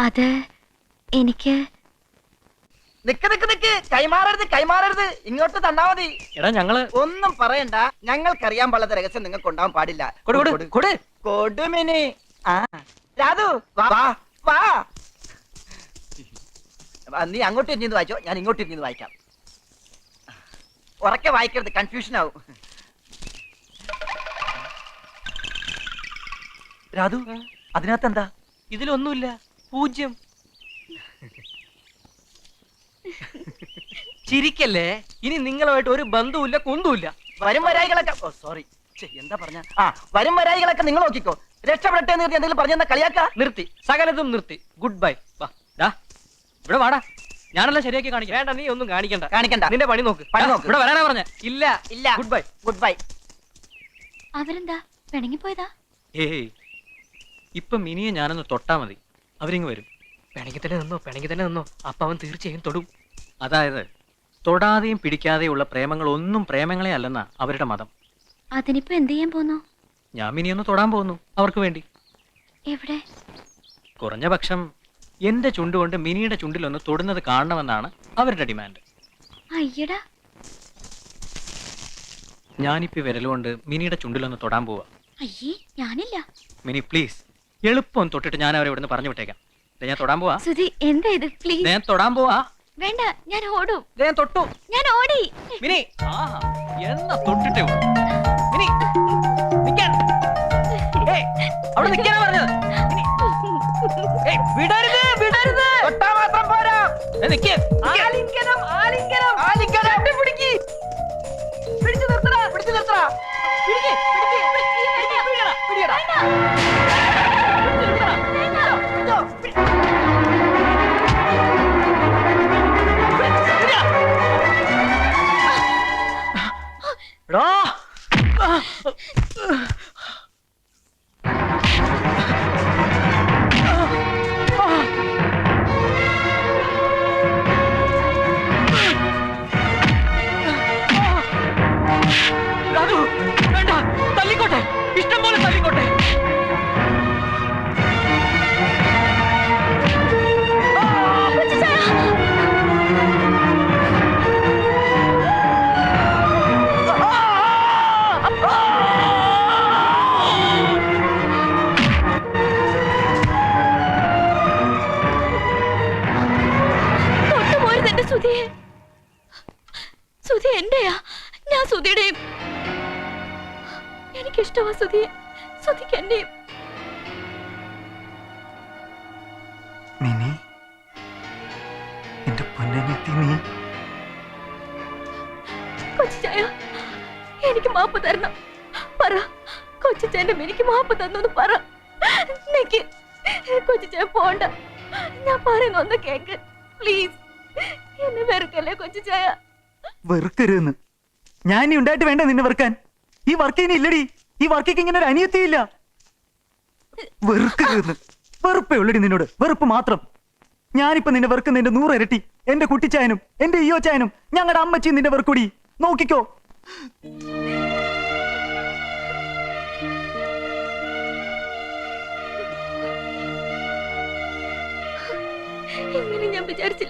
അത് എനിക്ക് നിക്ക് നിക്ക് നിക്ക്. കൈമാറരുത് കൈമാറരുത്. ഇങ്ങോട്ട് തന്നാ മതി. എടാ ഞങ്ങൾ ഒന്നും പറയണ്ട. ഞങ്ങൾക്കറിയാൻ പാടാത്ത രഹസ്യം നിങ്ങൾക്ക് ഉണ്ടാവാൻ പാടില്ല. കൊടു, കൊടു, കൊടു. കൊടുമിനി ആ. രാധു വാ വാ, വാ. നീ അങ്ങോട്ട് ഇരുന്ന് വായിച്ചോ. ഞാൻ ഇങ്ങോട്ട് ഇരുന്ന് വായിക്കാം. ഉറക്കെ വായിക്കരുത്. കൺഫ്യൂഷൻ ആവും. രാധു അതിനകത്ത് എന്താ? ഇതിലൊന്നുമില്ല. പൂജ്യം. ചിരിക്കല്ലേ? ഇനി നിങ്ങളുമായിട്ട് ഒരു ബന്ധവുമില്ല കുന്തുമില്ല. വരും വരായികളൊക്കെ ഓ സോറി എന്താ പറഞ്ഞ? ആ വരും വരായികളൊക്കെ നിങ്ങൾ നോക്കിക്കോ. രക്ഷപ്പെടട്ടെ നിർത്തി എന്തെങ്കിലും പറഞ്ഞെന്ന കളിയാക്ക? നിർത്തി. സകലതും നിർത്തി. ഗുഡ് ബൈ വാ ഇവിടെ വാടാ. ഞാനെല്ലാം ശരിയാക്കി കാണിക്കാം. വേണ്ട നീ ഒന്നും കാണിക്കണ്ട. കാണിക്കണ്ട. നിന്റെ പണി നോക്ക്. പണി നോക്ക്. ഇവിടെ വരാനാ പറഞ്ഞ. ഇല്ല. ഇല്ല. ഗുഡ് ബൈ ഗുഡ് ബൈ അവരെന്താ? പിണങ്ങിപ്പോയതാ? ഏയ് ഇപ്പൊ മിനിയെ ഞാനൊന്ന് തൊട്ടാ മതി. അവരിങ്ങ് വരും. പിണങ്ങി തന്നെ നിന്നോ പിണങ്ങി തന്നെ നിന്നോ. അപ്പൊ അവൻ തീർച്ചയായും തൊടും. അതായത് തൊടാതെയും പിടിക്കാതെയുള്ള പ്രേമങ്ങൾ ഒന്നും പ്രേമങ്ങളെ അല്ലെന്നാ അവരുടെ മതം. അതിനിപ്പോ എന്ത് ചെയ്യാൻ പോന്നു? ഞാൻ മിനിയൊന്ന് തൊടാൻ പോകുന്നു അവർക്ക് വേണ്ടി. എവിടെ? കുറഞ്ഞ പക്ഷം എന്റെ ചുണ്ടുകൊണ്ട് മിനിയുടെ ചുണ്ടിലൊന്ന് തൊടുന്നത് കാണണമെന്നാണ് അവരുടെ ഡിമാൻഡ്. അയ്യടാ. ഞാനിപ്പോ വിരലുകൊണ്ട് മിനിയുടെ ചുണ്ടിലൊന്ന് തൊടാൻ പോവാ. അയ്യേ ഞാനില്ല. മിനി പ്ലീസ്. എളുപ്പം തൊട്ടിട്ട് ഞാൻ അവരെ ഇവിടുന്ന് പറഞ്ഞു വിട്ടേക്കാം. ദേ ഞാൻ തൊടാൻ പോവാ. സുധി എന്താ ഇത്? പ്ലീസ് ഞാൻ തൊടാൻ പോവാ. വേണ്ട ഞാൻ ഓടും. ദേ ഞാൻ തൊട്ടു. ഞാൻ ഓടി. മിനി. എന്നാ തൊട്ടിട്ടേ ഉള്ളൂ. മിനി നിക്കാൻ. ഏയ്, അവിടെ നിക്കാനാ പറഞ്ഞത്. മിനി. ഏയ്, വിടരുത് വിടരുത്. തൊട്ടാ മാത്രം പോരാ. ദേ നിക്ക്. കേക്ക്. പ്ലീസ് എന്നെ വെറുക്കല്ലേ കൊച്ചായ വെറുക്കരുതെന്ന്. ഞാൻ ഇനി ഉണ്ടായിട്ട് വേണ്ട നിന്നെ വെറുക്കാൻ. ഈ വർക്ക് ഇനി ഇല്ലടി. ഈ വർക്കിക്ക് ഇങ്ങനെ ഒരു അനിയത്തിയില്ല വെറുക്കരുതെന്ന്. വെറുപ്പേ ഉള്ളടി നിന്നോട്. വെറുപ്പ് മാത്രം. ഞാനിപ്പോ നിന്നെ വെറുക്കുന്നതിന്റെ നൂറിരട്ടി എന്റെ കുട്ടിച്ചായനും എന്റെ ഈയോ ചായനും ഞങ്ങളുടെ അമ്മച്ചിയും നിന്റെ വെറുക്കൂടി. നോക്കിക്കോ.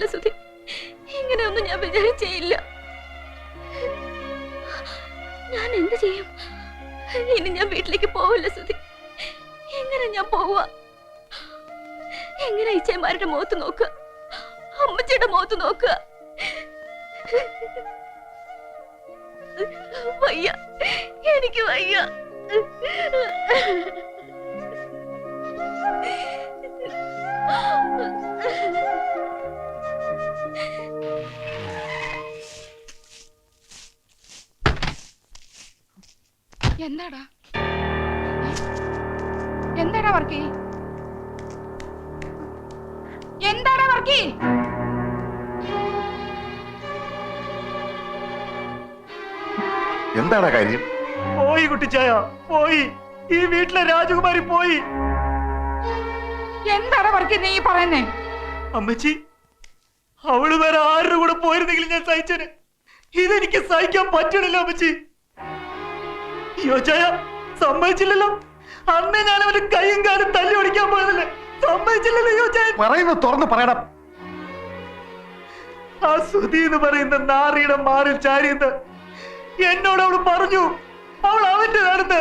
വിചാരിച്ചില്ല സുധി. ഇങ്ങനെയൊന്നും ഞാൻ വിചാരിച്ചേയില്ല. ഞാൻ എന്ത് ചെയ്യും? ഇനി ഞാൻ വീട്ടിലേക്ക് പോവില്ല സുധി. എങ്ങനെ ഞാൻ പോവുക? എങ്ങനെ ഇച്ചയന്മാരുടെ മുഖത്ത് നോക്കുക? അമ്മച്ചിയുടെ മുഖത്ത് നോക്കുക? വയ്യ. എനിക്ക് വയ്യ. എന്താടാ എന്താടാ വർക്കി? എന്താടാ വർക്കി? എന്താണ് കാര്യം? പോയി കുട്ടിച്ചായ പോയി. ഈ വീട്ടിലെ രാജകുമാരി പോയി. എന്താടാ വർക്കി നീ പറയുന്നേ? അമ്മച്ചി അവൾ വേറെ ആരുടെ കൂടെ പോയിരുന്നെങ്കിൽ ഞാൻ സഹിച്ചേനെ. ഇതെനിക്ക് സഹിക്കാൻ പറ്റണില്ല അമ്മച്ചി. ചായ സമ്മതിച്ചില്ലല്ലോ. അന്നേ ഞാൻ അവന്റെ കൈയും കാലും തല്ലി ഓടിക്കാൻ പോയതല്ലേ? സമ്മതിച്ചില്ലല്ലോ യോജയ. പറയുന്നത് തുറന്ന് പറയണം. ആ സുധി എന്ന് പറയുന്ന നാറിയുടെ മാറിൽ ചാരിയെന്ന് എന്നോട് അവൾ പറഞ്ഞു. അവൾ അവന്റെ നടന്ന്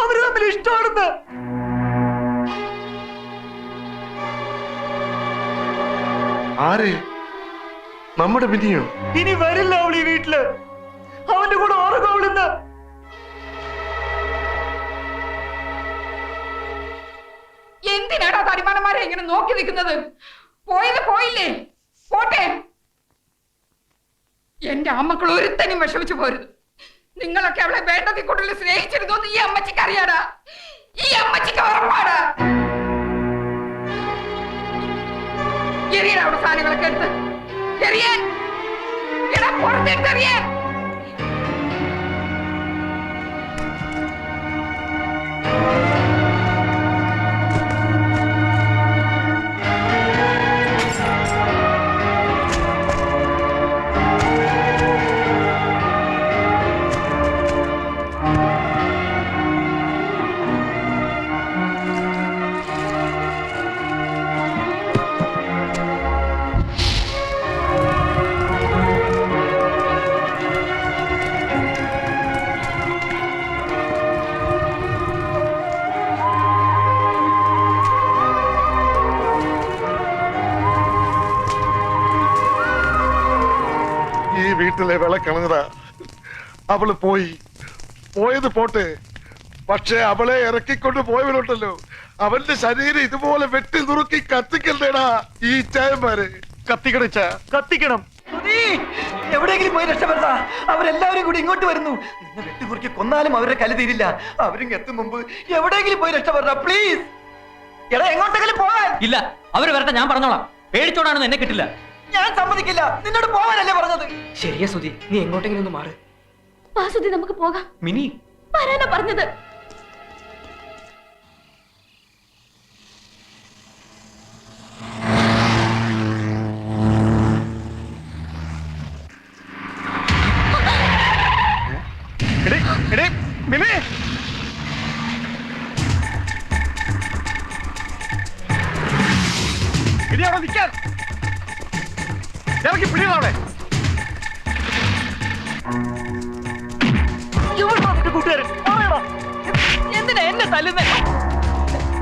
അവർ തമ്മിൽ ഇഷ്ടമാണെന്ന്. ആര്? നമ്മുടെ മിനിയോ ഇനി വരില്ല അവൾ ഈ വീട്ടിൽ. അവന്റെ കൂടെ ഉറങ്ങും എന്തിനാടാ തടിമാനന്മാരെ ഇങ്ങനെ നോക്കി നിൽക്കുന്നത്? പോയത് പോയില്ലേ? പോട്ടെ. എന്റെ അമ്മക്കൾ ഒരുത്തനും വിഷമിച്ചു പോരുത്. നിങ്ങളൊക്കെ അവളെ വേണ്ടതിൽ കൂടുതൽ സ്നേഹിച്ചിരുന്നു ഈ അമ്മച്ചിക്ക് അറിയാടാ. ഈ അമ്മച്ചിക്ക് ഉറപ്പാടാ. അവിടെ സാധനങ്ങളൊക്കെ എടുത്ത്. എറിയാൻ എടാ പുറത്തെടുത്ത് എറിയാൻ ഈ അവൾ പോയി. പോയത് പോട്ടെ. പക്ഷെ അവളെ ഇറക്കിക്കൊണ്ട് പോയവരുണ്ടല്ലോ. അവന്റെ ശരീരം ഇതുപോലെ വെട്ടി നുറുക്കി കത്തിക്കണ്ടേടാ ഈ ചായന്മാര് കത്തിക്കണിച്ച കത്തിക്കണം. സുധീ, എവിടെയെങ്കിലും പോയി രക്ഷപ്പെടാ അവരെല്ലാവരും കൂടി ഇങ്ങോട്ട് വരുന്നു. നിന്നെ വെട്ടിക്കുറുക്കി കൊന്നാലും അവരുടെ കല തീരില്ല. അവരും എത്തും മുമ്പ് എവിടെയെങ്കിലും പോയി രക്ഷപ്പെടാ പ്ലീസ്. എടാ എങ്ങോട്ടെങ്കിലും പോവാൻ. ഇല്ല അവർ വരട്ടെ ഞാൻ പറഞ്ഞോളാം. പേടിച്ചോടാണെന്ന് എന്നെ കിട്ടില്ല. ഞാൻ സമ്മതിക്കില്ല. നിന്നോട് പോവാനല്ലേ പറഞ്ഞത്. ശരിയാ സുധി നീ എങ്ങോട്ടെങ്കിലും ഒന്ന് മാറ്. വാസുദി നമുക്ക് പോകാം. മിനി. വരാനാ പറഞ്ഞത്. Thank എടേ, കൂട്ടുകാരൻ എന്തിനാ എന്നെ തല്ലുന്നേ?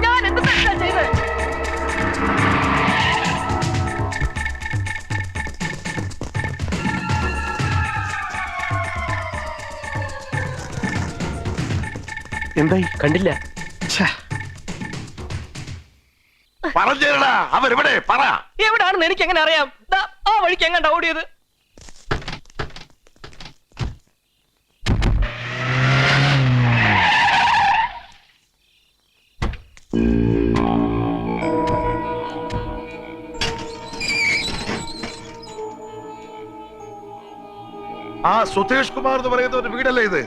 ഞാൻ എന്ത് തെറ്റാ ചെയ്തത് എന്തായി? കണ്ടില്ല. പറഞ്ഞേരടാ അവരെവിടെ പറ. എവിടാണെന്ന് എനിക്ക് എങ്ങനെ അറിയാം ആ വഴിക്ക് എങ്ങാണ്ടാ ഓടിയത്? സുധേഷ് കുമാർ എന്ന് പറയുന്ന ഒരു വീടല്ലേ ഇത്?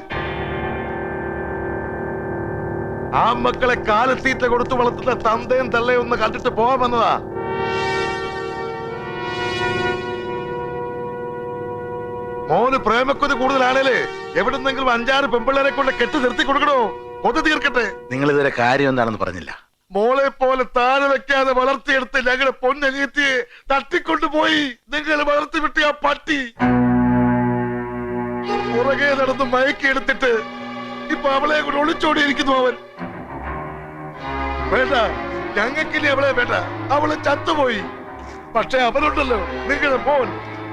ആ മക്കളെ കാലത്തീറ്റ കൊടുത്തു വളർത്തുന്ന തന്തയും തള്ളയും ഒന്ന് കണ്ടിട്ട് പോവാൻ വന്നതാ. മോന് പ്രേമക്കൊതി കൂടുതലാണേലേ എവിടുന്നെങ്കിലും അഞ്ചാറ് പെമ്പിള്ളേരെ കൊണ്ട് കെട്ടി നിർത്തി കൊടുക്കണോ? കൊതു തീർക്കട്ടെ. നിങ്ങൾ ഇതുവരെ കാര്യം എന്താണെന്ന് പറഞ്ഞില്ല. മോളെ പോലെ താഴെ വെക്കാതെ വളർത്തിയെടുത്ത് ഞങ്ങളുടെ പൊന്നനിയത്തിയെ തട്ടിക്കൊണ്ടുപോയി. നിങ്ങൾ വളർത്തി ഒളിച്ചോടിയിരിക്കുന്നു അവൻ. വേണ്ട ഞങ്ങൾക്കിനി അവളെ വേണ്ട. അവൾ ചത്തുപോയി. പക്ഷെ അവനുണ്ടല്ലോ നിങ്ങളുടെ മോൻ.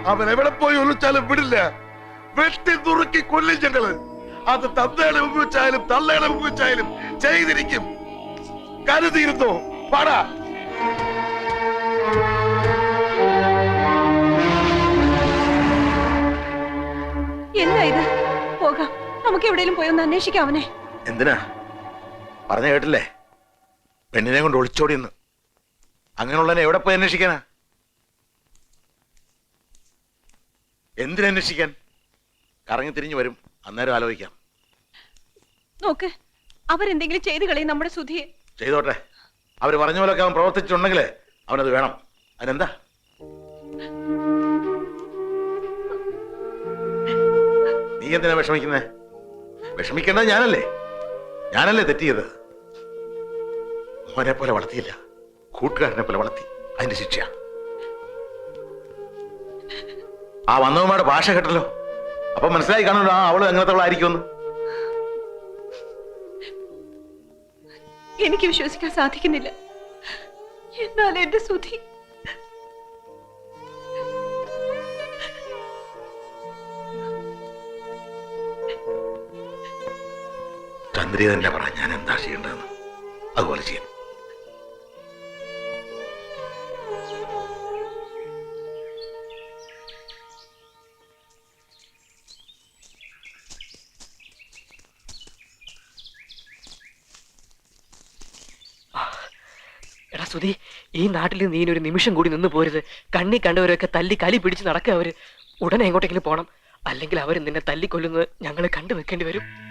അവൻ എവിടെ പോയി ഒളിച്ചാലും വിടില്ല. വെട്ടി നുറുക്കി കൊല്ലും ഞങ്ങൾ അത് തന്തയുടെ മുമ്പ് തള്ളയുടെ മുമ്പ് ചെയ്തിരിക്കും. കരുതിയിരുന്നോ? പാടാ. എന്താ ഇത്? പോകാം. നമുക്ക് എവിടെയെങ്കിലും പോയി ഒന്ന് അന്വേഷിക്കാം അവനെ. എന്തിനാ? പറഞ്ഞ കേട്ടില്ലേ? പെണ്ണിനെ കൊണ്ട് ഒളിച്ചോടിയെന്ന് അങ്ങനെയുള്ളതിനെ എവിടെ പോയി അന്വേഷിക്കാനാ? എന്തിനന്വേഷിക്കാൻ കറങ്ങി തിരിഞ്ഞു വരും. അന്നേരം ആലോചിക്കാം. നോക്ക് അവരെന്തെങ്കിലും ചെയ്തു കളയും നമ്മുടെ സുധിയെ. ചെയ്തോട്ടെ. അവർ പറഞ്ഞ പോലൊക്കെ അവൻ പ്രവർത്തിച്ചിട്ടുണ്ടെങ്കിലേ അവനത് വേണം. അതിനെന്താ? നീ എന്തിനാ വിഷമിക്കുന്നേ? വിഷമിക്കേണ്ടത് ഞാനല്ലേ? ഞാനല്ലേ തെറ്റിയത്? മോനെ പോലെ വളർത്തിയില്ല. കൂട്ടുകാരനെ പോലെ വളർത്തി. അതിന്റെ ശിക്ഷ ആ വന്നവന്മാരുടെ ഭാഷ കേട്ടല്ലോ. അപ്പൊ മനസ്സിലായി കാണുമല്ലോ ആ അവൾ അങ്ങനത്തെ എനിക്ക് വിശ്വസിക്കാൻ സാധിക്കുന്നില്ല. എന്നാൽ എന്റെ സുധി ചന്ദ്രിയ തന്നെ പറ ഞാൻ എന്താ ചെയ്യേണ്ടതെന്ന്. അതുപോലെ ചെയ്യാം. ഈ നാട്ടിൽ നീ ഒരു നിമിഷം കൂടി നിന്ന് പോരുത്. കണ്ണി കണ്ടവരൊക്കെ തല്ലി കലി പിടിച്ച് നടക്കുക അവർ. ഉടനെ എങ്ങോട്ടെങ്കിലും പോണം. അല്ലെങ്കിൽ അവർ നിന്നെ തല്ലിക്കൊല്ലുന്നത് ഞങ്ങൾ കണ്ടു വെക്കേണ്ടി വരും.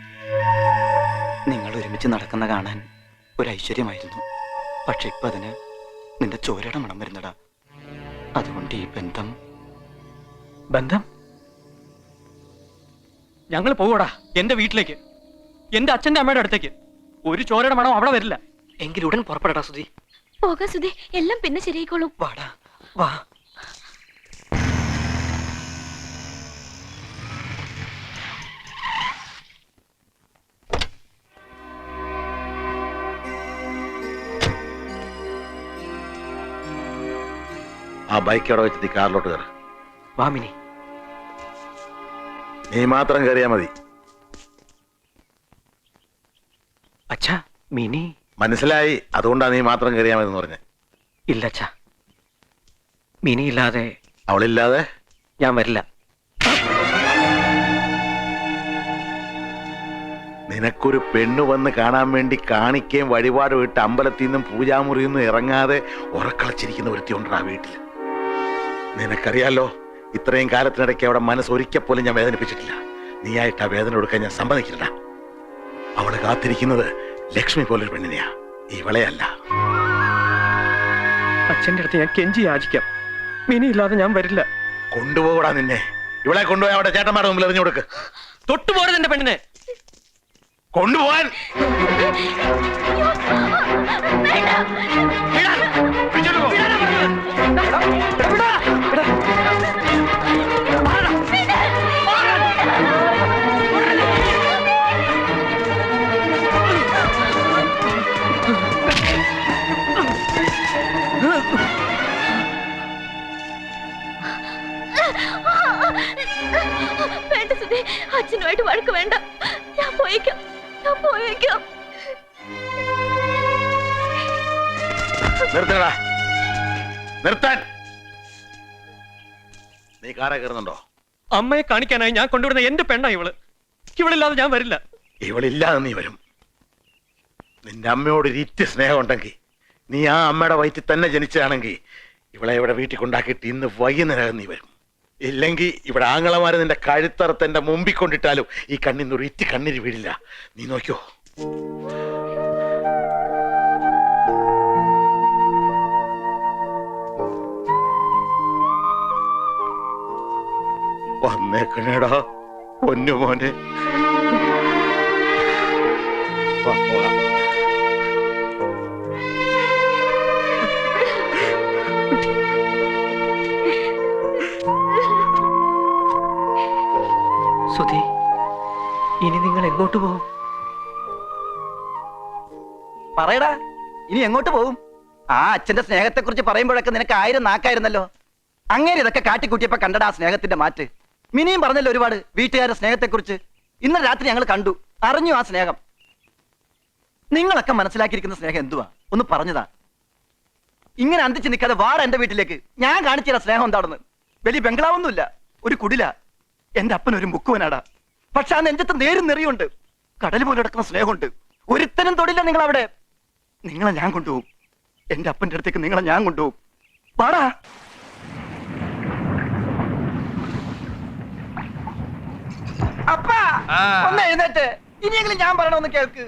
ഒരുമിച്ച് നടക്കുന്ന കാണാൻ ഒരു ഐശ്വര്യമായിരുന്നു പക്ഷെ ഇപ്പൊ അതിന് നിന്റെ ചോരയുടെ മണം വരുന്നടാ. അതുകൊണ്ട് ഈ ബന്ധം. ബന്ധം? ഞങ്ങൾ പോവടാ. എന്റെ വീട്ടിലേക്ക്. എന്റെ അച്ഛന്റെ അമ്മയുടെ അടുത്തേക്ക്. ഒരു ചോരയുടെ മണം അവിടെ വരില്ല. എങ്കിൽ ഉടൻ പുറപ്പെടടാ സുധി. പോകാം സുധി. എല്ലാം പിന്നെ ശരിയായിക്കോളും. വാടാ. വാ. ബൈക്ക് അവിടെ വെച്ച് നീ കാറിലോട്ട് കയറ വാമിനി നീ മാത്രം കയറിയാ മതി. അച്ഛാ മിനി. മനസ്സിലായി? അതുകൊണ്ടാണ് നീ മാത്രം കയറിയാ മതി എന്ന് പറഞ്ഞേ. ഇല്ല അച്ഛാ. മിനി ഇല്ലാതെ അവളില്ലാതെ? ഞാൻ വരില്ല. നിനക്കൊരു പെണ്ണു വന്ന് കാണാൻ വേണ്ടി കാണിക്കുകയും വഴിപാട് വിട്ട് അമ്പലത്തിൽ നിന്നും പൂജാമുറിയിൽ നിന്നും ഇറങ്ങാതെ ഉറക്കളച്ചിരിക്കുന്ന ഒരുത്തിയുണ്ടാ വീട്ടിൽ നിനക്കറിയാലോ ഇത്രയും കാലത്തിനിടയ്ക്ക് അവിടെ മനസ്സ് ഒരിക്കൽ പോലും ഞാൻ വേദനിപ്പിച്ചിട്ടില്ല നീയായിട്ട് ആ വേദന കൊടുക്കാൻ ഞാൻ സമ്മതിക്കില്ല അവൾ കാത്തിരിക്കുന്നത് ലക്ഷ്മി പോലൊരു പെണ്ണിനെയാ ഇവളെയല്ല അച്ഛന്റെ അടുത്ത് ഞാൻ കെഞ്ചി യാചിക്കാം മിനിയില്ലാതെ ഞാൻ വരില്ല കൊണ്ടുപോകൂടാ നിന്നെ ഇവളെ കൊണ്ടുപോയി അവിടെ ചേട്ടന്മാരുടെ മുമ്പിൽ എറിഞ്ഞു കൊടുക്ക് തൊട്ടുപോരുത് എന്റെ പെണ്ണിനെ കൊണ്ടുപോകാൻ പിടിച്ചോണ്ട് പോ. അച്ഛനുമായിട്ട് വഴക്ക് വേണ്ട. ഞാൻ പോയേക്കാം. ഞാൻ പോയേക്കാം. നിർത്തടാ. നിർത്താൻ. നീ കാറേ കയറുന്നുണ്ടോ? അമ്മയെ കാണിക്കാനായി ഞാൻ കൊണ്ടുവരുന്ന എന്റെ പെണ്ണാ ഇവൾ. ഇവളില്ലാതെ ഞാൻ വരില്ല. ഇവളില്ലാതെ നീ വരും. നിന്റെ അമ്മയോട് ഇരിറ്റ് സ്നേഹമുണ്ടെങ്കിൽ നീ ആ അമ്മയുടെ വയറ്റിൽ തന്നെ ജനിച്ചതാണെങ്കിൽ ഇവളെ ഇവിടെ വീട്ടിൽ കൊണ്ടാക്കിയിട്ട് ഇന്ന് വൈകുന്നേരം നീ വരും. ഇല്ലെങ്കിൽ ഇവിടെ ആങ്ങളമാര് നിന്റെ കഴുത്തറത്ത് എന്റെ മുമ്പിൽ കൊണ്ടിട്ടാലും ഈ കണ്ണിന്ന് ഒരു ഇറ്റ് കണ്ണീര് വീഴില്ല നീ നോക്കിയോ വന്നേക്കണേടാ പൊന്നു മോനെ വാ, സുധി ഇനി നിങ്ങൾ എങ്ങോട്ട് പോകും പറയടാ ഇനി എങ്ങോട്ട് പോകും ആ അച്ഛന്റെ സ്നേഹത്തെ കുറിച്ച് പറയുമ്പോഴൊക്കെ നിനക്ക് ആയിരം നാക്കായിരുന്നല്ലോ. അങ്ങനെ ഇതൊക്കെ കാട്ടിക്കൂട്ടിയപ്പോ കണ്ടടാ സ്നേഹത്തിന്റെ മാറ്റ്. മിനിയും പറഞ്ഞല്ലോ ഒരുപാട് വീട്ടുകാരുടെ സ്നേഹത്തെ കുറിച്ച് ഇന്നലെ രാത്രി ഞങ്ങൾ കണ്ടു അറിഞ്ഞു ആ സ്നേഹം. നിങ്ങളൊക്കെ മനസ്സിലാക്കിയിരിക്കുന്ന സ്നേഹം എന്തുവാ? ഒന്ന് പറഞ്ഞതാ. ഇങ്ങനെ അന്തിച്ച് നിൽക്കാതെ വാട എന്റെ വീട്ടിലേക്ക്. ഞാൻ കാണിച്ചുതരാം സ്നേഹം എന്താണെന്ന്. വലിയ ബംഗ്ലാവൊന്നുമില്ല ഒരു കുടില. എന്റെ അപ്പൻ ഒരു മുക്കുവനാടാ. പക്ഷെ ആ നെഞ്ചത്ത് നേരും നിറയുണ്ട്. കടൽ പോലെ കിടക്കുന്ന സ്നേഹമുണ്ട്. ഒരുത്തനും തൊടില്ല നിങ്ങൾ അവിടെ നിങ്ങളെ ഞാൻ കൊണ്ടുപോകും. എന്റെ അപ്പന്റെ അടുത്തേക്ക് നിങ്ങളെ ഞാൻ കൊണ്ടുപോകും. പാടാ അപ്പാ ഒന്ന് എഴുന്നേറ്റ്. ഇനിയെങ്കിലും ഞാൻ പറയണമെന്ന് കേൾക്ക്.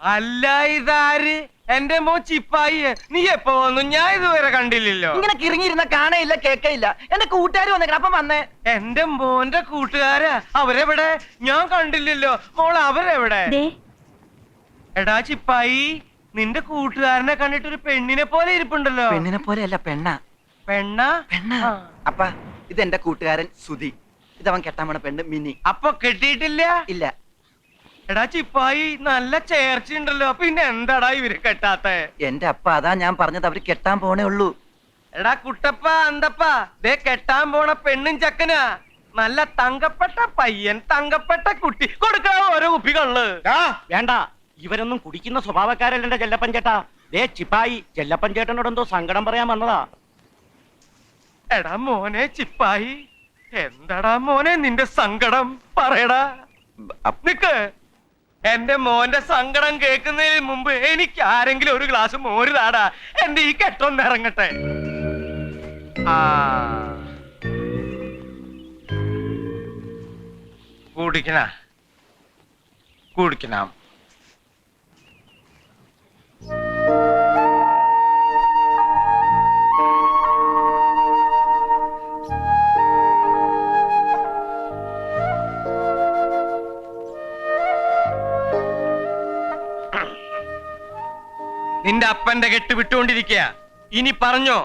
അല്ല ഇതാര്? എന്റെ മോ ചിപ്പായി നീ എപ്പോ വന്നു? ഞാൻ ഇതുവരെ കണ്ടില്ലല്ലോ. ഇങ്ങനെ കിറങ്ങിയിരുന്ന കാണയില്ല കേക്കയില്ല. എന്റെ കൂട്ടുകാർ വന്നേക്കണം. അപ്പം വന്നേ. എന്റെ മോന്റെ കൂട്ടുകാരാ? അവരെവിടെ? ഞാൻ കണ്ടില്ലല്ലോ. മോൾ അവരെവിടെ? ദേ. എടാ ചിപ്പായി നിന്റെ കൂട്ടുകാരനെ കണ്ടിട്ട് ഒരു പെണ്ണിനെ പോലെ ഇരിപ്പുണ്ടല്ലോ. പെണ്ണിനെ പോലെയല്ല പെണ്ണ. പെണ്ണ? പെണ്ണ. അപ്പ ഇത് എന്റെ കൂട്ടുകാരൻ സുധി. ഇതവൻ കെട്ടാൻ പോണ പെണ്ണ് മിനി. അപ്പൊ കെട്ടിയിട്ടില്ല? ഇല്ല. എടാ ചിപ്പായി നല്ല ചേർച്ചയുണ്ടല്ലോ പിന്നെ എന്താടാ ഇവർ കെട്ടാത്ത? എന്റെ അപ്പ അതാ ഞാൻ പറഞ്ഞത്. അവർ കെട്ടാൻ പോണേ ഉള്ളൂ. എടാ കുട്ടപ്പ അന്തപ്പ ദേ കെട്ടാൻ പോണ പെണ്ണും ചക്കനാ. നല്ല തങ്കപ്പെട്ട പയ്യൻ തങ്കപ്പെട്ട കുട്ടി. കൊടുക്കാ ഓരോ കുപ്പി കള്ള് വേണ്ട ഇവരൊന്നും കുടിക്കുന്ന സ്വഭാവക്കാരല്ല എന്റെ ചെല്ലപ്പൻ ചേട്ടാ. ദേ ചിപ്പായി ചെല്ലപ്പൻ ചേട്ടനോട് എന്തോ സങ്കടം പറയാൻ വന്നതാ. എടാ മോനെ ചിപ്പായി എന്താടാ മോനെ നിന്റെ സങ്കടം? പറയടാ. നിക്ക്. എന്റെ മോന്റെ സങ്കടം കേൾക്കുന്നതിന് മുമ്പ് എനിക്ക് ആരെങ്കിലും ഒരു ഗ്ലാസ് മോര് താടാ. എന്റെ ഈ കെട്ടൊന്ന് ഇറങ്ങട്ടെ. കുടിക്കണ. കുടിക്കണം. നിന്റെ അപ്പന്റെ കെട്ട് വിട്ടുകൊണ്ടിരിക്കുക ഇനി പറഞ്ഞോ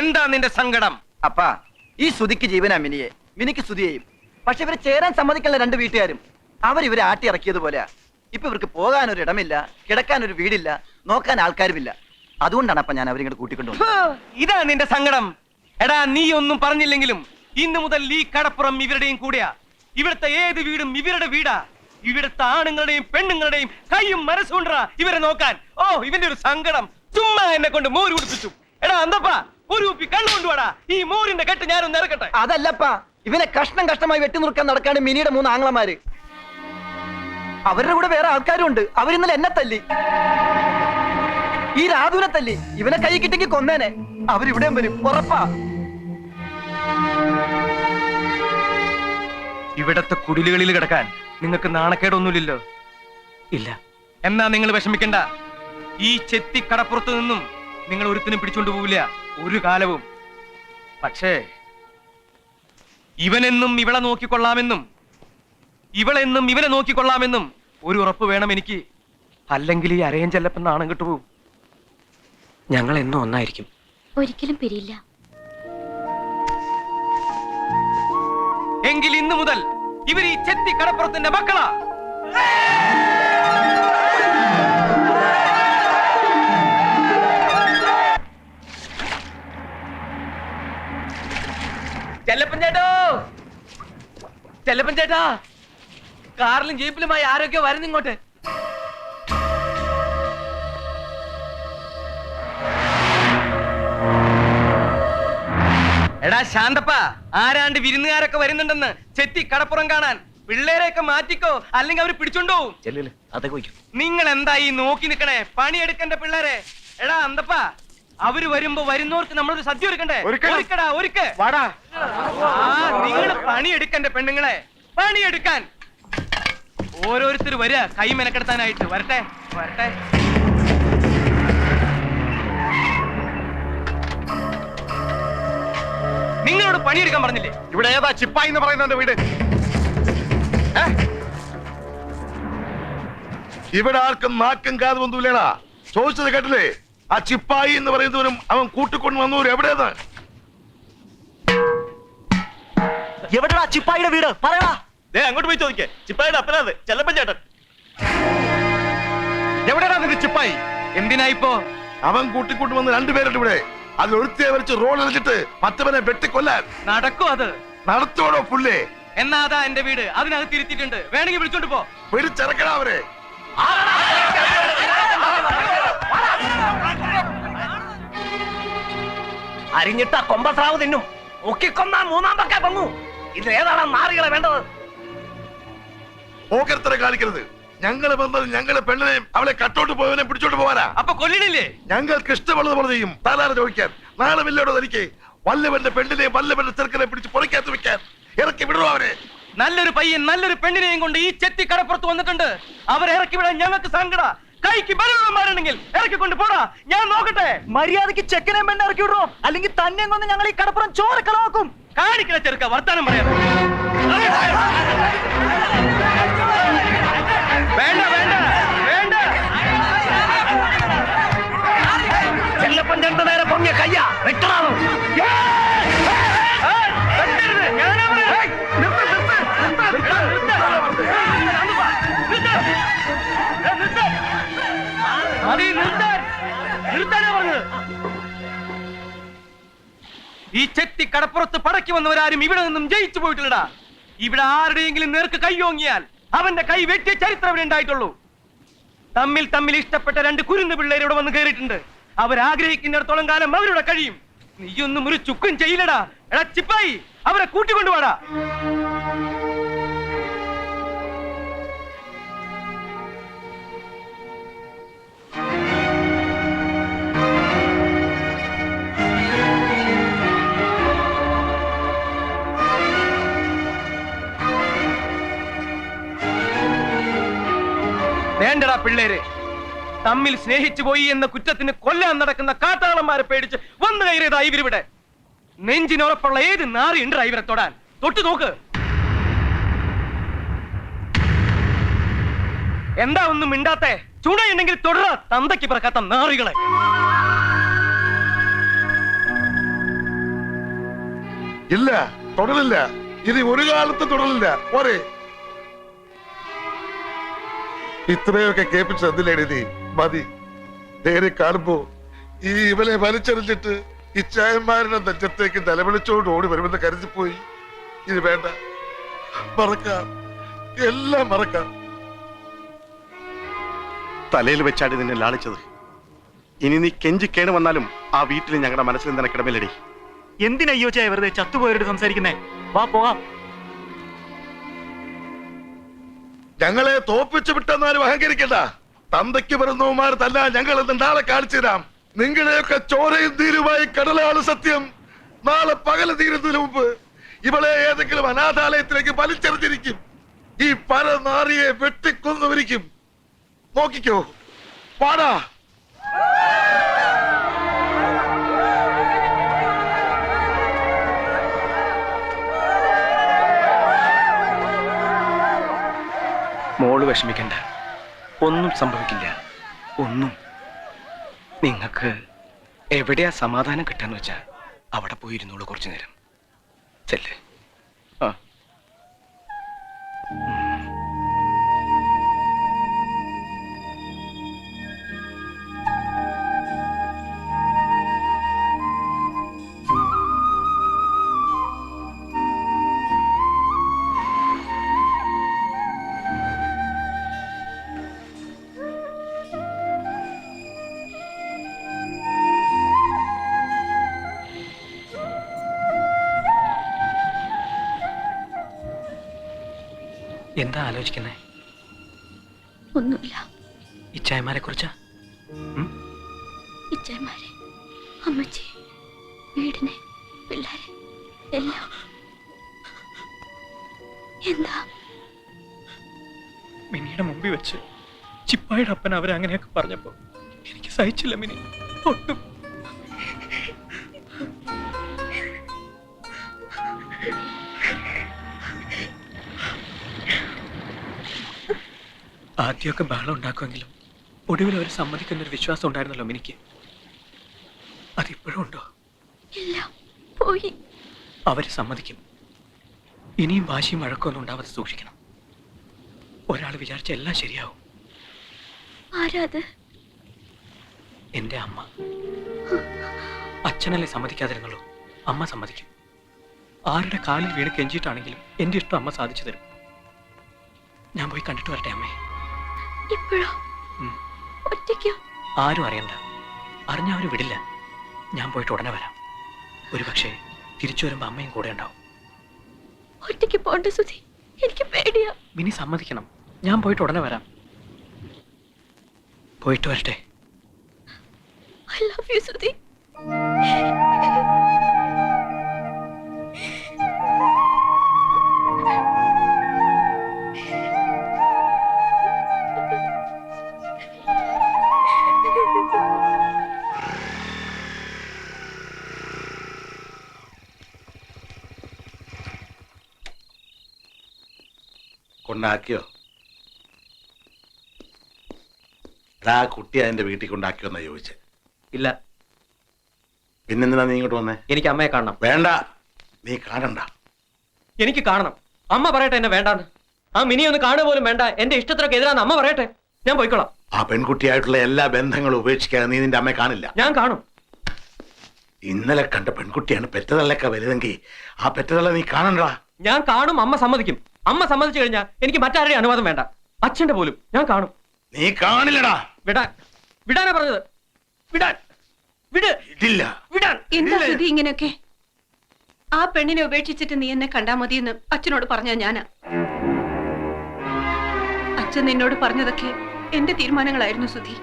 എന്താ നിന്റെ സങ്കടം? അപ്പാ ഈ സുധിക്ക് ജീവനാ മിനിയെ. മിനിക്ക് സുധിയെയും പക്ഷെ ഇവർ ചേരാൻ സമ്മതിക്കുന്ന രണ്ട് വീട്ടുകാരും. അവർ ഇവരെ ആട്ടി ഇറക്കിയതുപോലെയാ ഇപ്പൊ ഇവർക്ക് പോകാൻ ഒരു ഇടമില്ല കിടക്കാൻ ഒരു വീടില്ല നോക്കാൻ ആൾക്കാരുമില്ല. അതുകൊണ്ടാണ് അപ്പൊ ഞാൻ അവരിങ്ങോട്ട് കൂട്ടിക്കൊണ്ടു ഇതാ നിന്റെ സങ്കടം. എടാ നീ ഒന്നും പറഞ്ഞില്ലെങ്കിലും ഇന്നു മുതൽ ഈ കടപ്പുറം ഇവരുടെയും കൂടിയാ. ഇവിടുത്തെ ഏത് വീടും ഇവരുടെ വീടാ. ഇവിടുത്തെ ആണുങ്ങളുടെയും പെണ്ണുങ്ങളുടെയും കൈയും മനസ്സുണ്ടാ ഇവരെ നോക്കാൻ. ഓ ഇവന്റെ ഒരു സങ്കടം. ചുമ്മാ എന്നെ കൊണ്ട് മോര് കുടിപ്പിച്ചു. എടാ അന്തപ്പാ ഒരു കുപ്പി കണ്ണു കൊണ്ടുവാടാ. ഈ മോരിന്റെ കെട്ട് ഞാനൊന്ന് ഇറക്കട്ടെ. അതല്ലപ്പാ ഇവനെ കഷ്ണം കഷ്ടമായി വെട്ടി നുറുക്കാൻ നടക്കാണ് മിനിയുടെ മൂന്ന് ആങ്ങളമാര്. അവരുടെ കൂടെ വേറെ ആൾക്കാരും ഉണ്ട് അവരിന്നലെ എന്നെ തല്ലി. ഈ രാധുവിനെ തല്ലി. ഇവനെ കൈ കിട്ടിക്ക് കൊന്നേനെ. അവരിവിടെയും വരും. ഉറപ്പാ. ഇവിടത്തെ കുടിലുകളിൽ കിടക്കാൻ നിങ്ങൾക്ക് നാണക്കേടൊന്നുമില്ലല്ലോ. ഇല്ല. എന്നാ നിങ്ങൾ വിഷമിക്കണ്ട. ഈ ചെത്തി കടപ്പുറത്തു നിന്നും നിങ്ങൾ ഒരുത്തിനും പിടിച്ചോണ്ട് പോവില്ല. ഒരു കാലവും. പക്ഷേ ഇവനെന്നും ഇവളെ നോക്കിക്കൊള്ളാമെന്നും ഇവളെന്നും ഇവനെ നോക്കിക്കൊള്ളാമെന്നും ഒരു ഉറപ്പ് വേണം എനിക്ക്. അല്ലെങ്കിൽ ഈ അരയൻ ചെല്ലപ്പം നാണം കിട്ടുപോകും. ഞങ്ങൾ എന്നും ഒന്നായിരിക്കും. ഒരിക്കലും പിരിയില്ല. എങ്കിൽ ഇന്നു മുതൽ ഇവർ ഈ ചെത്തി കടപ്പുറത്തിന്റെ മക്കളാ. ചെല്ലപ്പൻ ചേട്ടോ. ചെല്ലപ്പൻ ചേട്ടാ കാറിലും ജീപ്പിലുമായി ആരൊക്കെ വരുന്നു ഇങ്ങോട്ട്. എടാ ശാന്തപ്പ ആരാണ്ട് വിരുന്നുകാരൊക്കെ വരുന്നുണ്ടെന്ന് ചെത്തി കടപ്പുറം കാണാൻ പിള്ളേരെയൊക്കെ മാറ്റിക്കോ അല്ലെങ്കിൽ അവർ പിടിച്ചോണ്ടോ നിങ്ങൾ എന്താ ഈ നോക്കി നിക്കണേ? പണിയെടുക്കണ്ട പിള്ളേരെ. എടാ അന്തപ്പാ അവർ വരുമ്പോ വരുന്നവർക്ക് നമ്മളൊരു സദ്യ ഒരുക്കണ്ടേ? ഒരുക്കണം. ഒരുക്കടാ ഒരുക്ക്. വാടാ. ആ നിങ്ങൾ പണിയെടുക്കണ്ട പെണ്ണുങ്ങളെ? പണിയെടുക്കാൻ. ഓരോരുത്തർ വരിക കൈ മെനക്കെടുത്താനായിട്ട്. വരട്ടെ വരട്ടെ. നിങ്ങളോട് പണിയെടുക്കാൻ പറഞ്ഞില്ലേ? ഇവിടെ ഏതാ ചിപ്പായി എന്ന് പറയുന്നത് വീട്? ഇവിടെ ആർക്കും നാക്കും കാതും ഒന്നുമില്ലടാ ചോദിച്ചത് കേട്ടില്ലേ? ആ ചിപ്പായി എന്ന് പറയുന്നവരും അവൻ കൂട്ടിക്കൊണ്ട് വന്നവരും എവിടെയാണ്? എവിടെടാ ചിപ്പായിയുടെ വീട്? പറയടാ. ദേ അങ്ങോട്ട് പോയി ചോദിക്കേ. ചിപ്പായിയുടെ അപ്പനാത് ചെല്ലപ്പൻ ചേട്ടൻ. എവിടെയാണ് നിന്റെ ചിപ്പായി? എന്തിനായിപ്പോ? അവൻ കൂട്ടിക്കൊണ്ട് വന്ന് രണ്ടുപേരുണ്ട് ഇവിടെ. അതിൽ ഒരുത്തിയെ വരച്ച് റോഡ് എറിഞ്ഞിട്ട് മറ്റവനെ വെട്ടിക്കൊല്ലാൻ. നടക്കും അത്. നടത്തോടോ പുല്ലേ എന്നാ അതാ എന്റെ വീട്. അതിനകത്ത് ഇരുത്തിയിട്ടുണ്ട്. വേണമെങ്കിൽ വിളിച്ചോണ്ട് പോ. പിടിച്ചിറക്കണ അവരെ അരിഞ്ഞിട്ട കൊമ്പസ്രാവ് തിന്നും. ഒക്കിക്കൊന്ന മൂന്നാം പക്ക പൊങ്ങു. ഇത് ഏതാണ് നാറികളെ വേണ്ടത്? ഓക്കരത്തര കാണിക്കരുത്. ഞങ്ങൾ വന്നത് ഞങ്ങളെ പെണ്ണിനെയും അവളെ കട്ടോട്ട് പോയവനെ പിടിച്ചോട്ട് പോവാനാ. അപ്പൊ കൊല്ലിടില്ലേ? ഞങ്ങൾക്ക് ഇഷ്ടമുള്ളത് പോലെ ചെയ്യും. താലാര ചോദിക്കാൻ. നാളെ വില്ലോടോ തനിക്ക് വല്ലവന്റെ പെണ്ണിനെയും വല്ലവന്റെ ചെറുക്കനെ പിടിച്ച് പൊറിക്കകത്ത് വെക്കാൻ. ഇറക്കി വിടുവോ അവരെ നല്ലൊരു പയ്യൻ നല്ലൊരു പെണ്ണിനെയും കൊണ്ട് ഈ ചെത്തി കടപ്പുറത്ത് വന്നിട്ടുണ്ട്. അവരെ ഇറക്കി വിടാൻ ഞങ്ങൾക്ക് സങ്കട. കൈക്ക് ബലമുള്ളമാരുണ്ടെങ്കിൽ ഇറക്കി കൊണ്ട് പോടാ. ഞാൻ നോക്കട്ടെ. മര്യാദയ്ക്ക് ചെക്കനെ പെണ്ണെ ഇറക്കി വിടുവോ അല്ലെങ്കിൽ തന്നെ കൊന്ന് ഞങ്ങൾ ഈ കടപ്പുറം ചോരക്കളാക്കും കാണിക്കണ ചെറുക്ക വർത്താനം പറയാം. വേണ്ട വേണ്ട വേണ്ട. ഓങ്ങിയ കയ്യാ വെട്ടണോ ഈ ചെത്തി കടപ്പുറത്ത് പടക്കി വന്നവരാരും ഇവിടെ നിന്നും ജയിച്ചു പോയിട്ടില്ലടാ. ഇവിടെ ആരുടെയെങ്കിലും നേർക്ക് കൈയോങ്ങിയാൽ അവന്റെ കൈ വെട്ടിയ ചരിത്രം ഉണ്ടായിട്ടുള്ളൂ. തമ്മിൽ തമ്മിൽ ഇഷ്ടപ്പെട്ട രണ്ട് കുരുന്ന് പിള്ളേർ ഇവിടെ വന്ന് കയറിയിട്ടുണ്ട്. അവരാഗ്രഹിക്കുന്നിടത്തോളം കാലം അവരുടെ കഴിയും. നീയൊന്നും ഒരു ചുക്കും ചെയ്യില്ലടാ. എടാ ചിപ്പായി അവരെ കൂട്ടിക്കൊണ്ടുപോടാ വേണ്ടടാ പിള്ളേരെ. തമ്മിൽ സ്നേഹിച്ചു പോയി എന്ന കുറ്റത്തിന് കൊല്ലാൻ നടക്കുന്ന കാട്ടാളന്മാരെ പേടിച്ച് വന്നു കയറിയതാ ഇവരിവിടെ നെഞ്ചിനുറപ്പുള്ള ഏത് നാറിയുണ്ട് ഇവരെ തൊടാൻ? തൊട്ടു നോക്ക്. എന്താ ഒന്നും മിണ്ടാത്തെ? ചൂടയുണ്ടെങ്കിൽ തുടരാ തന്തയ്ക്ക് പിറക്കാത്ത നാറികളെ. ഇല്ല തുടരില്ല ഇനി ഒരു കാലത്ത് തുടരില്ല പോരെ. ഇത്രയൊക്കെ കേൾപ്പിച്ച് നീ? മതി. നേരെ കാണുമ്പോ ഈ ഇവനെ വലിച്ചെറിഞ്ഞിട്ട് ഇച്ചായന്മാരുടെ നെഞ്ചത്തേക്ക് നിലവിളിച്ചോണ്ട് ഓടി വരുമെന്ന് കരുതിപ്പോയി. ഇത് വേണ്ട. മറക്കാം. എല്ലാം മറക്കാം. തലയിൽ വെച്ചാടി നിന്നെ ലാളിച്ചത്. ഇനി നീ കെഞ്ചി കേണു വന്നാലും ആ വീട്ടിൽ ഞങ്ങളുടെ മനസ്സിൽ നിനക്കിടമില്ലടി എന്തിനയ്യോ ചായ വെറുതെ ചത്തുപോയവരോട് സംസാരിക്കുന്നേ? വാ പോകാം. ഞങ്ങളെ തോപ്പിച്ചു വിട്ടെന്നാരും അഹങ്കരിക്കണ്ട. തന്തയ്ക്ക് വരുന്നവന്മാർ തല്ല ഞങ്ങൾ നാളെ കാണിച്ചു തരാം. നിങ്ങളെയൊക്കെ ചോരയും തീരുമായി കടലാണ് സത്യം. നാളെ പകൽ തീരുന്നതിന് മുമ്പ് ഇവളെ ഏതെങ്കിലും അനാഥാലയത്തിലേക്ക് വലിച്ചെറിഞ്ഞിരിക്കും. ഈ പരനാറിയെ വെട്ടിക്കൊന്നുവരിക്കും. നോക്കിക്കോ. പാടാ മോൾ വിഷമിക്കണ്ട. ഒന്നും സംഭവിക്കില്ല. ഒന്നും. നിങ്ങൾക്ക് എവിടെയാ സമാധാനം കിട്ടാന്ന് വെച്ചാ അവിടെ പോയിരുന്നോളൂ കുറച്ചു നേരം. ചെല്ലേ. ആ. എന്താ ആലോചിക്കുന്നേ? ഒന്നുമില്ല. ഇച്ചായമാരെ കുറിച്ചാ? ഇച്ചായമാരെ അമ്മച്ചി വീടിനെ പിള്ളേരെ എല്ലാം. എന്താ? മിനിയുടെ മുമ്പിൽ വെച്ച് ചിപ്പായുടെ അപ്പൻ അവരെ അങ്ങനെയൊക്കെ പറഞ്ഞപ്പോ എനിക്ക് സഹിച്ചില്ല മിനി. ഒട്ടും ആദ്യമൊക്കെ ബഹളം ഉണ്ടാക്കുമെങ്കിലും ഒടുവിൽ അവർ സമ്മതിക്കുന്നൊരു വിശ്വാസം ഉണ്ടായിരുന്നല്ലോ മിനിക്ക്. അതിപ്പോഴും ഉണ്ടോ? പോയി. അവർ സമ്മതിക്കും. ഇനിയും വാശിയും വഴക്കൊന്നും ഉണ്ടാവാതെ സൂക്ഷിക്കണം. ഒരാൾ വിചാരിച്ച എല്ലാം ശരിയാവും. എന്റെ അമ്മ. അച്ഛനല്ലേ സമ്മതിക്കാതിരുന്നുള്ളൂ. അമ്മ സമ്മതിക്കും. ആരുടെ കാലിൽ വീണ് കെഞ്ചിയിട്ടാണെങ്കിലും എന്റെ ഇഷ്ടം അമ്മ സാധിച്ചു തരും. ഞാൻ പോയി കണ്ടിട്ട് വരട്ടെ അമ്മേ. ഇപ്പോഴോ. ഒറ്റയ്ക്കോ? ആരും അറിയണ്ട. അറിഞ്ഞ അവർ വിടില്ല. ഞാൻ പോയിട്ട് ഉടനെ വരാം. ഒരു പക്ഷേ തിരിച്ചു വരുമ്പോ അമ്മയും കൂടെ ഉണ്ടാവും. ഒറ്റയ്ക്ക് പോണ്ട സുധി. എനിക്ക് പേടിയാ. മിനി സമ്മതിക്കണം. ഞാൻ പോയിട്ട് ഉടനെ വരാം. പോയിട്ട് വരട്ടെ. I love you Sudhi. കൊണ്ടാക്കിയോ? ആ കുട്ടി അതിന്റെ വീട്ടിൽ കൊണ്ടാക്കിയോന്നാ ചോദിച്ചേ. ഇല്ല. പിന്നെന്തിനാ നീ ഇങ്ങോട്ട് വന്നേ? എനിക്ക് അമ്മയെ കാണണം. വേണ്ട. നീ കാണണ്ട. എനിക്ക് കാണണം. അമ്മ പറയട്ടെ എന്നെ വേണ്ടാന്ന്. ആ മിനി ഒന്ന് കാണുക പോലും വേണ്ട. എന്റെ ഇഷ്ടത്തിനൊക്കെ എതിരാന്ന് അമ്മ പറയട്ടെ. ഞാൻ പോയിക്കോളാം. ആ പെൺകുട്ടിയായിട്ടുള്ള എല്ലാ ബന്ധങ്ങളും ഉപേക്ഷിക്കാതെ നീ നിന്റെ അമ്മയെ കാണില്ല. ഞാൻ കാണും. ഇന്നലെ കണ്ട പെൺകുട്ടിയാണ് പെറ്റതള്ളൊക്കെ വലുതെങ്കിൽ ആ പെറ്റതള്ള നീ കാണണ്ടടാ. ഞാൻ കാണും അമ്മ സമ്മതിക്കും. അമ്മ സമ്മതിച്ചു കഴിഞ്ഞാൽ എനിക്ക് മറ്റാരുടെയും അനുവാദം വേണ്ട. അച്ഛന്റെ പോലും. ഞാൻ കാണും. നീ കാണില്ലടാ. വിടാൻ. വിടാനാ പറഞ്ഞത്. വിടാൻ. വിട്. ഇല്ല വിടാൻ. എന്താ സ്ഥിതി ഇങ്ങനെയൊക്കെ? ആ പെണ്ണിനെ ഉപേക്ഷിച്ചിട്ട് നീ എന്നെ കണ്ടാ മതിയെന്ന് അച്ഛനോട് പറഞ്ഞ ഞാനാ. അച്ഛൻ നിന്നോട് പറഞ്ഞതൊക്കെ എന്റെ തീരുമാനങ്ങളായിരുന്നു സുധി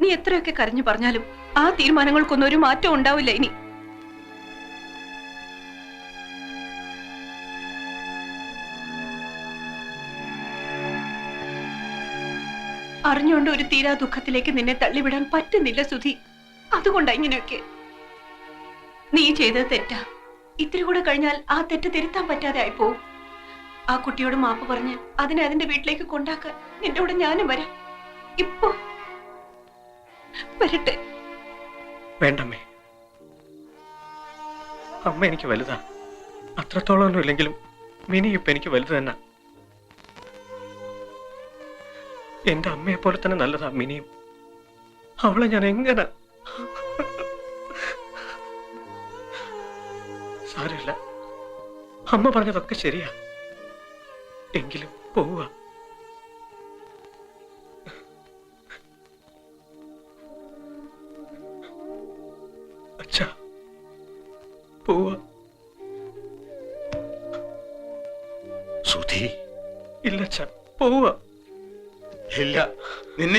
നീ എത്രയൊക്കെ കരഞ്ഞു പറഞ്ഞാലും ആ തീരുമാനങ്ങൾക്കൊന്നും ഒരു മാറ്റം ഉണ്ടാവില്ല ഇനി. അറിഞ്ഞുകൊണ്ട് ഒരു തീരാ ദുഃഖത്തിലേക്ക് നിന്നെ തള്ളിവിടാൻ പറ്റുന്നില്ല സുധി. അതുകൊണ്ടാ ഇങ്ങനെയൊക്കെ. നീ ചെയ്തത് തെറ്റാ. ഇത്തിരി കൂടെ കഴിഞ്ഞാൽ ആ തെറ്റ് തിരുത്താൻ പറ്റാതെ ആയിപ്പോവും. ആ കുട്ടിയോട് മാപ്പ് പറഞ്ഞ് അതിനെ അതിന്റെ വീട്ടിലേക്ക് കൊണ്ടാക്കാൻ നിന്റെ കൂടെ ഞാനും വരാം. ഇപ്പൊ. വരട്ടെ. വേണ്ടമ്മേ. അമ്മ എനിക്ക് വലുതാ. അത്രത്തോളം ഇല്ലെങ്കിലും മിനി ഇപ്പൊ എനിക്ക് വലുത് തന്നെ. എന്റെ അമ്മയെ പോലെ തന്നെ നല്ലതാ മിനിയും. അവളെ ഞാൻ എങ്ങനെ സാരമില്ല. അമ്മ പറഞ്ഞതൊക്കെ ശരിയാ. എങ്കിലും പോവുക.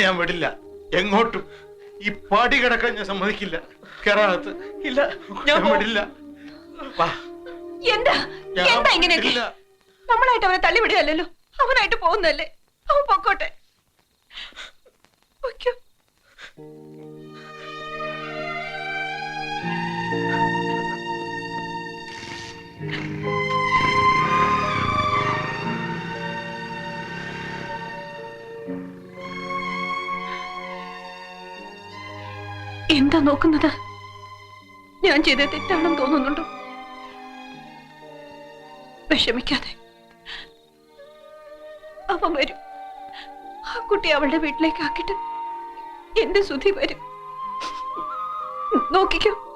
ഞാൻ വിടില്ല. എങ്ങോട്ടും ഈ പാടി കിടക്കാൻ ഞാൻ സമ്മതിക്കില്ല. കേറാകത്ത് ഇല്ല. ഞാൻ വിടില്ല. വാ. എന്താ? എന്താ ഇങ്ങനെയൊക്കെ? വിടില്ല. നമ്മളായിട്ട് അവനെ തള്ളിവിടുകയല്ലോ അവനായിട്ട് പോകുന്നല്ലേ അവൻ പൊക്കോട്ടെ. എന്താ നോക്കുന്നത്? ഞാൻ ചെയ്ത തെറ്റാണെന്ന് തോന്നുന്നുണ്ടോ? വിഷമിക്കാതെ. അവൻ വരും. ആ കുട്ടി അവളുടെ വീട്ടിലേക്ക് ആക്കിട്ട് എന്റെ സുധി വരും. നോക്കിക്കോ.